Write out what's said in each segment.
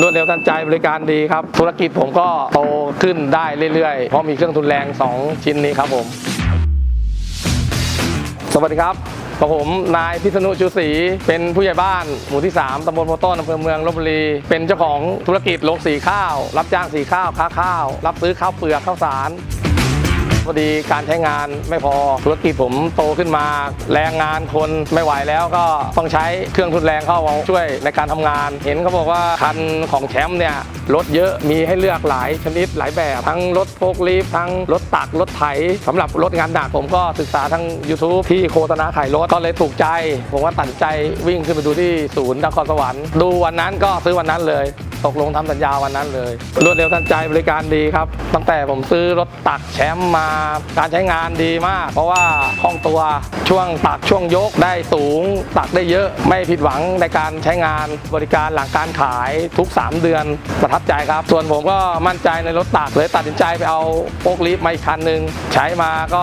รวดเร็วทันใจบริการดีครับ ธุรกิจผมก็โตขึ้นได้เรื่อยๆ เพราะมีเครื่องทุนแรง 2 ชิ้นนี้ครับผม สวัสดีครับกับผมนายพิษณุชูศรีเป็นผู้ใหญ่บ้านหมู่ที่ 3ตำบลโพต้นอำเภอเมืองลบบุรี เป็นเจ้าของธุรกิจโรงสีข้าว รับจ้างสีข้าวค้าข้าว รับซื้อข้าวเปลือกข้าวสาร พอดีการใช้งานไม่พอธุรกิจผมโตขึ้นมา แรงงานคนไม่ไหวแล้วก็ต้องใช้เครื่องทุนแรงเข้ามาช่วยในการทำงาน เห็นเขาบอกว่าคันของแชมป์เนี่ยรถเยอะมีให้เลือกหลายชนิดหลายแบบ ทั้งรถโฟกลีฟทั้งรถตักรถไถสำหรับรถงานหนักผมก็ศึกษาทั้ง YouTube ที่โฆษณาขายรถก็เลยถูกใจ ผมว่าตัดใจวิ่งขึ้นไปดูที่ศูนย์นครสวรรค์ดูวันนั้นก็ซื้อวันนั้นเลย ตกลงทำสัญญาวันนั้นเลย รวดเร็วทันใจบริการดีครับ ตั้งแต่ผมซื้อรถตักแชมป์มาการใช้งานดีมาก เพราะว่าคล่องตัวช่วงตักช่วงยกได้สูง ตักได้เยอะไม่ผิดหวังในการใช้งานบริการหลังการขายทุก 3 เดือนประทับใจครับ ส่วนผมก็มั่นใจในรถตักเลยตัดสินใจไปเอาโป๊กลีฟมาอีกคันหนึ่งใช้มาก็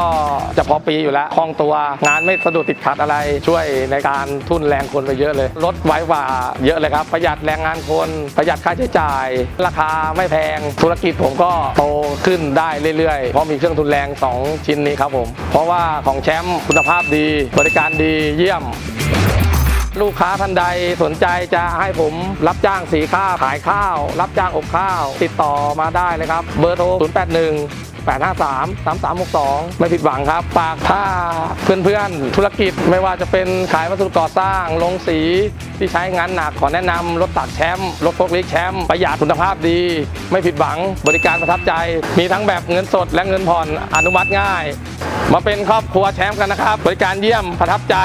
จะพอปีอยู่แล้วคล่องตัว งานไม่สะดุดติดขัดอะไรช่วยในการทุ่นแรงคนไปเยอะเลย รถไว้กว่าเยอะเลยครับ ประหยัดแรงงานคนประหยัดค่าใช้จ่าย ราคาไม่แพงธุรกิจผมก็โตขึ้นได้เรื่อยๆ เพราะมีเครื่องทุนแรง 2 ชิ้นนี้ครับผม เพราะว่าของแชมป์คุณภาพดี บริการดีเยี่ยมลูกค้าท่านใดสนใจจะให้ผมรับจ้างสีข้าวขายข้าว รับจ้างอบข้าว ติดต่อมาได้เลยครับ เบอร์โทร 081 853 3362 ไม่ผิดหวังครับฝากถ้าเพื่อนๆ ธุรกิจไม่ว่าจะเป็นขายวัสดุก่อสร้างลงสีที่ใช้งานหนักขอแนะนำรถตักแชมป์รถพกลิกแชมป์ประหยัดคุณภาพดี ไม่ผิดหวังบริการประทับใจ มีทั้งแบบเงินสดและเงินผ่อนอนุมัติง่าย มาเป็นครอบครัวแชมป์กันนะครับ บริการเยี่ยมประทับใจ